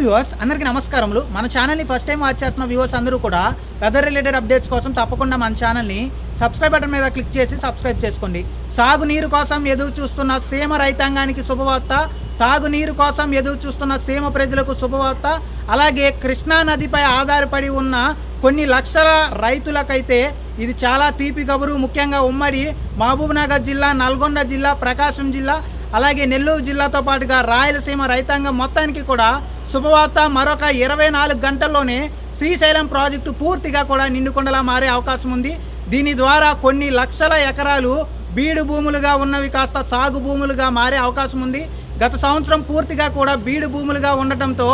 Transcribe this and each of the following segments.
Viewers అందరికీ నమస్కారములు. మన ఛానల్ని ఫస్ట్ టైం వాచ్ చేస్తున్న వ్యూవర్స్ అందరూ కూడా వెదర్ రిలేటెడ్ అప్డేట్స్ కోసం తప్పకుండా మన ఛానల్ని సబ్స్క్రైబ్ బటన్ మీద క్లిక్ చేసి సబ్స్క్రైబ్ చేసుకోండి. సాగునీరు కోసం ఎదురు చూస్తున్న సీమ రైతాంగానికి శుభవార్త తాగునీరు కోసం ఎదురు చూస్తున్న సీమ ప్రజలకు శుభవార్త అలాగే కృష్ణా నదిపై ఆధారపడి ఉన్న కొన్ని లక్షల రైతులకైతే ఇది చాలా తీపి కబురు ముఖ్యంగా ఉమ్మడి మహబూబ్నగర్ జిల్లా నల్గొండ జిల్లా ప్రకాశం జిల్లా అలాగే నెల్లూరు జిల్లాతో పాటుగా రాయలసీమ రైతాంగం మొత్తానికి కూడా శుభవార్త మరొక ఇరవై నాలుగు గంటల్లోనే శ్రీశైలం ప్రాజెక్టు పూర్తిగా కూడా నిండుకొండలా మారే అవకాశం ఉంది. దీని ద్వారా కొన్ని లక్షల ఎకరాలు బీడు భూములుగా ఉన్నవి కాస్త సాగు భూములుగా మారే అవకాశం ఉంది. గత సంవత్సరం పూర్తిగా కూడా బీడు భూములుగా ఉండటంతో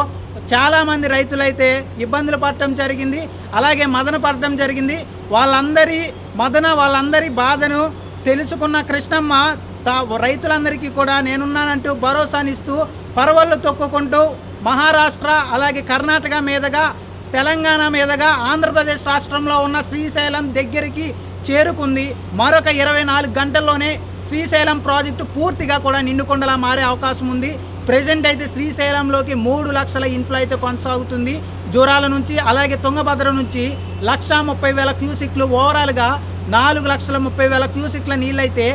చాలామంది రైతులైతే ఇబ్బందులు పడటం జరిగింది. అలాగే మదన పడటం జరిగింది. వాళ్ళందరి మదన వాళ్ళందరి బాధను తెలుసుకున్న కృష్ణమ్మ రైతులందరికీ కూడా నేనున్నానంటూ భరోసానిస్తూ పరవళ్ళు తొక్కుకుంటూ మహారాష్ట్ర అలాగే కర్ణాటక మీదుగా తెలంగాణ మీదుగా ఆంధ్రప్రదేశ్ రాష్ట్రంలో ఉన్న శ్రీశైలం దగ్గరికి చేరుకుంది. మరొక ఇరవై నాలుగు గంటల్లోనే శ్రీశైలం ప్రాజెక్టు పూర్తిగా కూడా నిండుకొండలా మారే అవకాశం ఉంది. ప్రజెంట్ అయితే శ్రీశైలంలోకి మూడు లక్షల ఇన్ఫ్లో అయితే కొనసాగుతుంది. జూరాల నుంచి అలాగే తుంగభద్ర నుంచి లక్ష ముప్పై వేల క్యూసిక్లు ఓవరాల్గా నాలుగు లక్షల ముప్పై వేల క్యూసిక్ల నీళ్ళైతే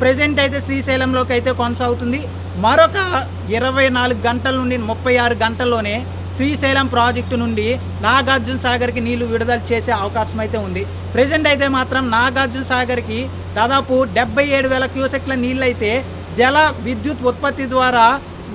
ప్రజెంట్ అయితే శ్రీశైలంలోకి అయితే కొనసాగుతుంది. మరొక ఇరవై నాలుగు గంటల నుండి ముప్పై ఆరు గంటల్లోనే శ్రీశైలం ప్రాజెక్టు నుండి నాగార్జున సాగర్కి నీళ్ళు విడుదల చేసే అవకాశం అయితే ఉంది. ప్రజెంట్ అయితే మాత్రం నాగార్జున సాగర్కి దాదాపు డెబ్బై ఏడు వేల క్యూసెక్ల నీళ్ళైతే జల విద్యుత్ ఉత్పత్తి ద్వారా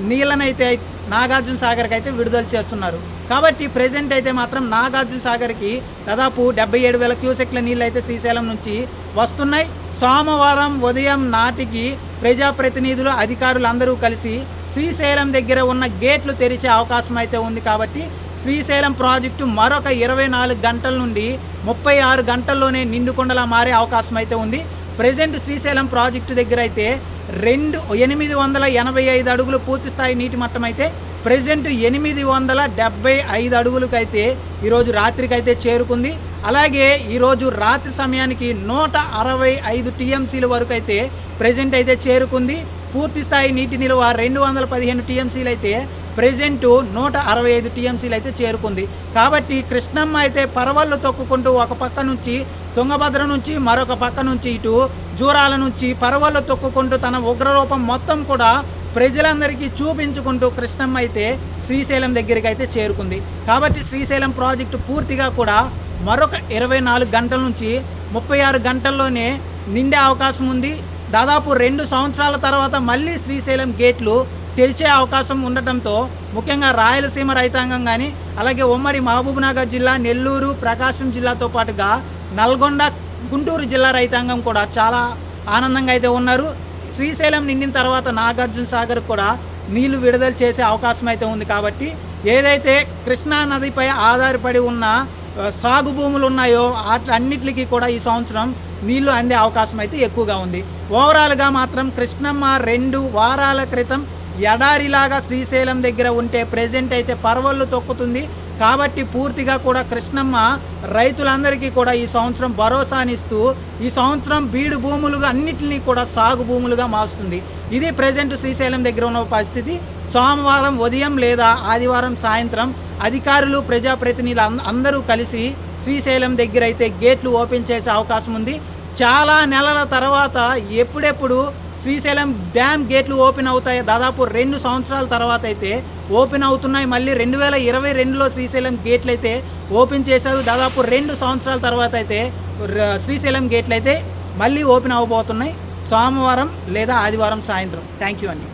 నీళ్ళనైతే నాగార్జున సాగర్కి అయితే విడుదల చేస్తున్నారు. కాబట్టి ప్రజెంట్ అయితే మాత్రం నాగార్జున సాగర్కి దాదాపు డెబ్బై ఏడు వేల క్యూసెక్ల నీళ్ళు అయితే శ్రీశైలం నుంచి వస్తున్నాయి. సోమవారం ఉదయం నాటికి ప్రజాప్రతినిధులు అధికారులు అందరూ కలిసి శ్రీశైలం దగ్గర ఉన్న గేట్లు తెరిచే అవకాశం అయితే ఉంది కాబట్టి శ్రీశైలం ప్రాజెక్టు మరొక ఇరవై నాలుగు గంటల నుండి ముప్పై ఆరు గంటల్లోనే నిండుకొండలా మారే అవకాశం అయితే ఉంది. ప్రజెంట్ శ్రీశైలం ప్రాజెక్టు దగ్గర అయితే రెండు ఎనిమిది వందల ఎనభై ఐదు అడుగులు పూర్తి స్థాయి నీటి మట్టం అయితే ప్రజెంట్ ఎనిమిది వందల డెబ్బై ఐదు అడుగులకైతే ఈరోజు రాత్రికి అయితే చేరుకుంది. అలాగే ఈరోజు రాత్రి సమయానికి నూట అరవై ఐదు టీఎంసీల వరకు అయితే ప్రజెంట్ అయితే చేరుకుంది. పూర్తి స్థాయి నీటి నిల్వ రెండు వందల పదిహేను టీఎంసీలు అయితే ప్రజెంట్ నూట అరవై ఐదు టీఎంసీలు అయితే చేరుకుంది. కాబట్టి కృష్ణమ్మ అయితే పరవళ్ళు తొక్కుకుంటూ ఒక పక్క నుంచి తుంగభద్ర నుంచి మరొక పక్క నుంచి ఇటు జూరాల నుంచి పరవళ్ళు తొక్కుకుంటూ తన ఉగ్రరూపం మొత్తం కూడా ప్రజలందరికీ చూపించుకుంటూ కృష్ణమ్మ అయితే శ్రీశైలం దగ్గరికి అయితే చేరుకుంది. కాబట్టి శ్రీశైలం ప్రాజెక్టు పూర్తిగా కూడా మరొక ఇరవై నాలుగు గంటల నుంచి ముప్పై ఆరు గంటల్లోనే నిండే అవకాశం ఉంది. దాదాపు రెండు సంవత్సరాల తర్వాత మళ్ళీ శ్రీశైలం గేట్లు తెరిచే అవకాశం ఉండటంతో ముఖ్యంగా రాయలసీమ రైతాంగం కానీ అలాగే ఉమ్మడి మహబూబ్నగర్ జిల్లా నెల్లూరు ప్రకాశం జిల్లాతో పాటుగా నల్గొండ గుంటూరు జిల్లా రైతాంగం కూడా చాలా ఆనందంగా అయితే ఉన్నారు. శ్రీశైలం నిండిన తర్వాత నాగార్జున సాగర్ కూడా నీళ్ళు విడుదల చేసే అవకాశం అయితే ఉంది కాబట్టి ఏదైతే కృష్ణా నదిపై ఆధారపడి ఉన్న సాగు భూములు ఉన్నాయో అన్నిటికీ కూడా ఈ సంవత్సరం నీళ్ళు అందే అవకాశం అయితే ఎక్కువగా ఉంది. ఓవరాల్గా మాత్రం కృష్ణమ్మ రెండు వారాల క్రితం ఎడారిలాగా శ్రీశైలం దగ్గర ఉంటే ప్రజెంట్ అయితే పర్వళ్ళు తొక్కుతుంది. కాబట్టి పూర్తిగా కూడా కృష్ణమ్మ రైతులందరికీ కూడా ఈ సంవత్సరం భరోసానిస్తూ ఈ సంవత్సరం బీడు భూములుగా అన్నింటినీ కూడా సాగు భూములుగా మారుస్తుంది. ఇది ప్రజెంట్ శ్రీశైలం దగ్గర ఉన్న పరిస్థితి. సోమవారం ఉదయం లేదా ఆదివారం సాయంత్రం అధికారులు ప్రజాప్రతినిధులు అందరూ కలిసి శ్రీశైలం దగ్గర అయితే గేట్లు ఓపెన్ చేసే అవకాశం ఉంది. చాలా నెలల తర్వాత ఎప్పుడెప్పుడు శ్రీశైలం డ్యామ్ గేట్లు ఓపెన్ అవుతాయి. దాదాపు రెండు సంవత్సరాల తర్వాత అయితే ఓపెన్ అవుతున్నాయి. మళ్ళీ రెండు వేల ఇరవై రెండులో శ్రీశైలం గేట్లు అయితే ఓపెన్ చేశారు. దాదాపు రెండు సంవత్సరాల తర్వాత అయితే శ్రీశైలం గేట్లు అయితే మళ్ళీ ఓపెన్ అవ్వబోతున్నాయి సోమవారం లేదా ఆదివారం సాయంత్రం. థ్యాంక్ యూ అండి.